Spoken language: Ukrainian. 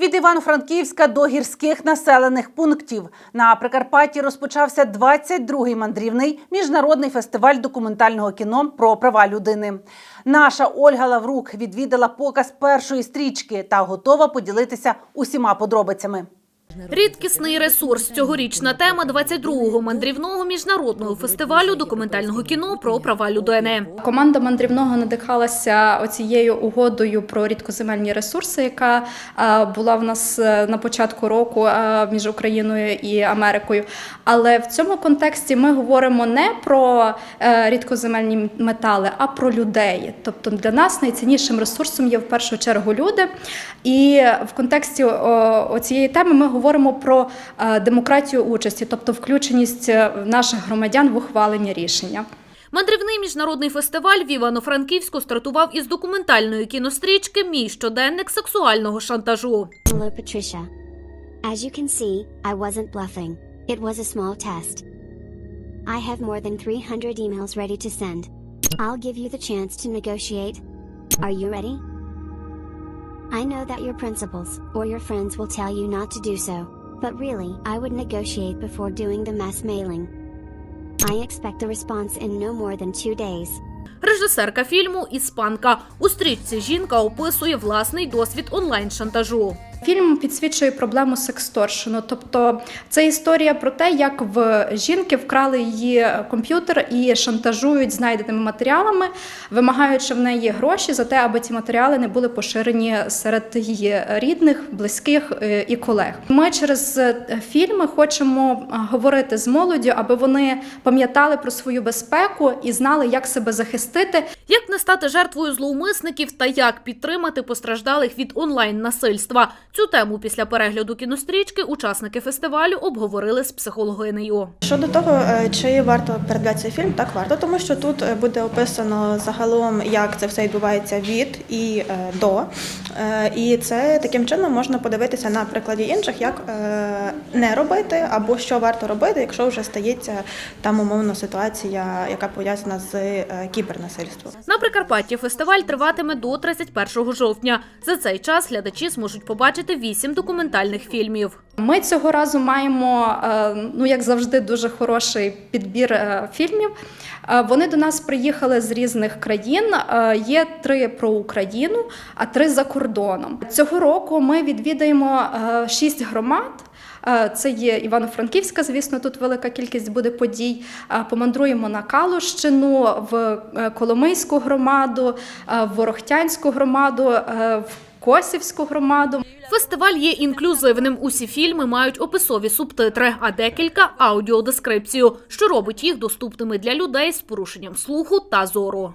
Від Івано-Франківська до гірських населених пунктів на Прикарпатті розпочався 22-й мандрівний міжнародний фестиваль документального кіно про права людини. Наша Ольга Лаврук відвідала показ першої стрічки та готова поділитися усіма подробицями. Рідкісний ресурс. Цьогорічна тема 22-го мандрівного міжнародного фестивалю документального кіно про права людини. Команда мандрівного надихалася оцією угодою про рідкоземельні ресурси, яка е, була в нас е, на початку року е, між Україною і Америкою. Але в цьому контексті ми говоримо не про рідкоземельні метали, а про людей. Тобто для нас найціннішим ресурсом є в першу чергу люди. І в контексті о, оцієї теми ми говоримо про е, демократію участі, тобто включеність е, наших громадян в ухвалення рішення. Мандрівний міжнародний фестиваль в Івано-Франківську стартував із документальної кінострічки Мій щоденник сексуального шантажу. Hello, Patricia. As you can see, I wasn't bluffing. It was a small test. I have more than 300 emails ready to send. I'll give you the chance to negotiate. Are you ready? I know that your principals or your friends will tell you not to do so, but really, I would negotiate before doing the mass mailing. I expect a response in no more than two days. Режисерка фільму Іспанка. У стрічці жінка описує власний досвід онлайн-шантажу. Фільм підсвічує проблему сексторшину. Тобто це історія про те, як в жінки вкрали її комп'ютер і шантажують знайденими матеріалами, вимагаючи в неї гроші за те, аби ці матеріали не були поширені серед її рідних, близьких е, і колег. Ми через е, фільми хочемо е, говорити з молоддю, аби вони пам'ятали про свою безпеку і знали, як себе захистити, Як не стати жертвою зловмисників та як підтримати постраждалих від онлайн-насильства? Цю тему після перегляду кінострічки учасники фестивалю обговорили з психологинею. Щодо того, е, чи варто передати цей фільм, так варто, тому що тут е, буде описано загалом, як це все відбувається від і е, до. Е, І це таким чином можна подивитися на прикладі інших, як е, не робити або що варто робити, якщо вже стається там умовно ситуація, яка пов'язана з е, кібернасильством. На Прикарпатті фестиваль триватиме до 31 жовтня. За цей час глядачі зможуть побачити вісім документальних фільмів. Ми цього разу маємо, е, ну як завжди, дуже хороший підбір е, фільмів. Е, Вони до нас приїхали з різних країн. Є три про Україну, а три за кордоном. Цього року ми відвідаємо шість громад. Це є Івано-Франківська, звісно, тут велика кількість буде подій. Помандруємо на Калущину, в Коломийську громаду, в Ворохтянську громаду, в Косівську громаду. Фестиваль є інклюзивним. Усі фільми мають описові субтитри, а декілька аудіодескрипцію, що робить їх доступними для людей з порушенням слуху та зору.